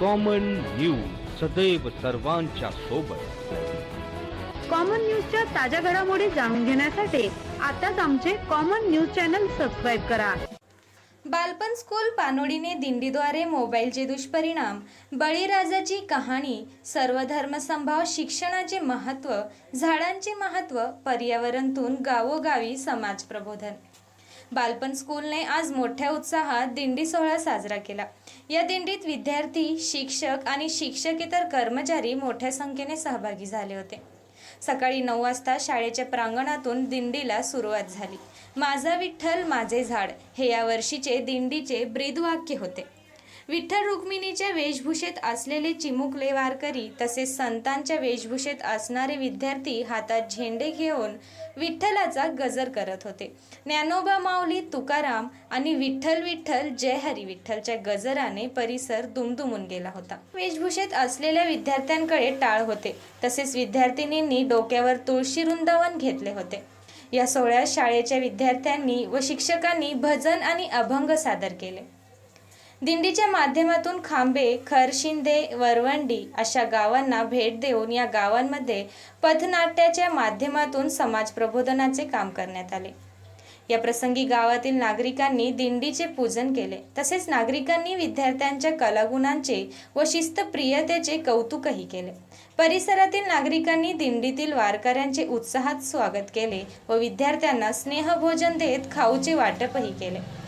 Common news सदैव सर्वांच्या सोबत. कॉमन न्यूजच्या ताज्या घडामोडी जाणून घेण्यासाठी आताच आमचे कॉमन न्यूज चॅनल सबस्क्राईब करा. बालपण स्कूल पानोडीने दिंडीद्वारे मोबाईलचे दुष्परिणाम बळीराजाची कहाणी सर्वधर्मसंभाव शिक्षणाचे महत्त्व झाडांचे महत्त्व पर्यावरणतून गावोगावी समाज प्रबोधन. बालपण स्कूलने आज मोठ्या उत्साहात दिंडी सोहळा साजरा केला. या दिंडीत विद्यार्थी शिक्षक आणि शिक्षकेतर कर्मचारी मोठ्या संख्येने सहभागी झाले होते. सकाळी नऊ वाजता शाळेच्या प्रांगणातून दिंडीला सुरुवात झाली. माझा विठ्ठल माझे झाड हे या वर्षीचे दिंडीचे ब्रीदवाक्य होते. विठ्ठल रुक्मिणीच्या वेशभूषेत असलेले चिमुकले वारकरी तसेच संतांच्या वेशभूषेत असणारे विद्यार्थी हातात झेंडे घेऊन विठ्ठलाचा गजर करत होते. ज्ञानोबा माऊली तुकाराम आणि विठ्ठल विठ्ठल जय हरी विठ्ठलच्या गजराने परिसर दुमदुमून गेला होता. वेशभूषेत असलेल्या विद्यार्थ्यांकडे टाळ होते. तसेच विद्यार्थिनींनी डोक्यावर तुळशी वृंदावन घेतले होते. या सोहळ्यात शाळेच्या विद्यार्थ्यांनी व शिक्षकांनी भजन आणि अभंग सादर केले. दिंडीच्या माध्यमातून खांबे खरशिंदे वरवंडी अशा गावांना भेट देऊन या गावांमध्ये पथनाट्याच्या माध्यमातून समाज प्रबोधनाचे काम करण्यात आले. या प्रसंगी गावातील नागरिकांनी दिंडीचे पूजन केले. तसेच नागरिकांनी विद्यार्थ्यांच्या कलागुणांचे व शिस्तप्रियतेचे कौतुकही केले. परिसरातील नागरिकांनी दिंडीतील वारकऱ्यांचे उत्साहात स्वागत केले व विद्यार्थ्यांना स्नेहभोजन देत खाऊचे वाटपही केले.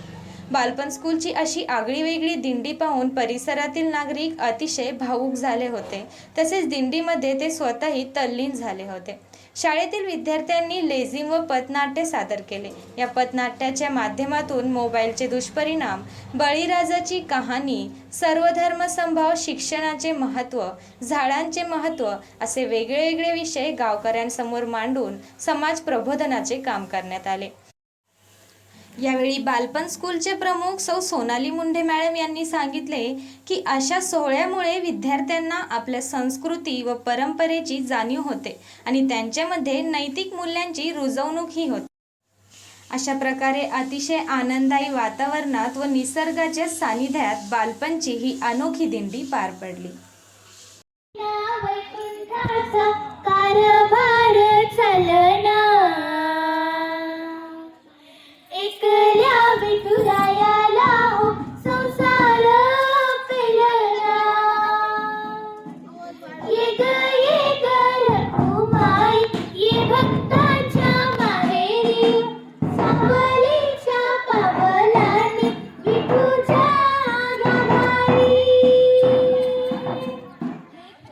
बालपण स्कूलची अशी आगळीवेगळी दिंडी पाहून परिसरातील नागरिक अतिशय भावूक झाले होते. तसेच दिंडीमध्ये ते स्वतःही तल्लीन झाले होते. शाळेतील विद्यार्थ्यांनी लेझिम व पथनाट्य सादर केले. या पथनाट्याच्या माध्यमातून मोबाईलचे दुष्परिणाम बळीराजाची कहाणी सर्वधर्मसंभाव शिक्षणाचे महत्त्व झाडांचे महत्त्व असे वेगळे वेगळे विषय गावकऱ्यांसमोर मांडून समाज प्रबोधनाचे काम करण्यात आले. यावेळी बालपण स्कूलचे प्रमुख सौ सोनाली मुंडे मॅडम यांनी सांगितले की अशा सोहळ्यामुळे विद्यार्थ्यांना आपल्या संस्कृती व परंपरेची जाणीव होते आणि त्यांच्यामध्ये नैतिक मूल्यांची रुजवणूकही होते. अशा प्रकारे अतिशय आनंददायी वातावरणात व निसर्गाच्या सानिध्यात बालपणची ही अनोखी दिंडी पार पडली.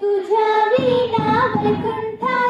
तुझ्या विना वैकुंठा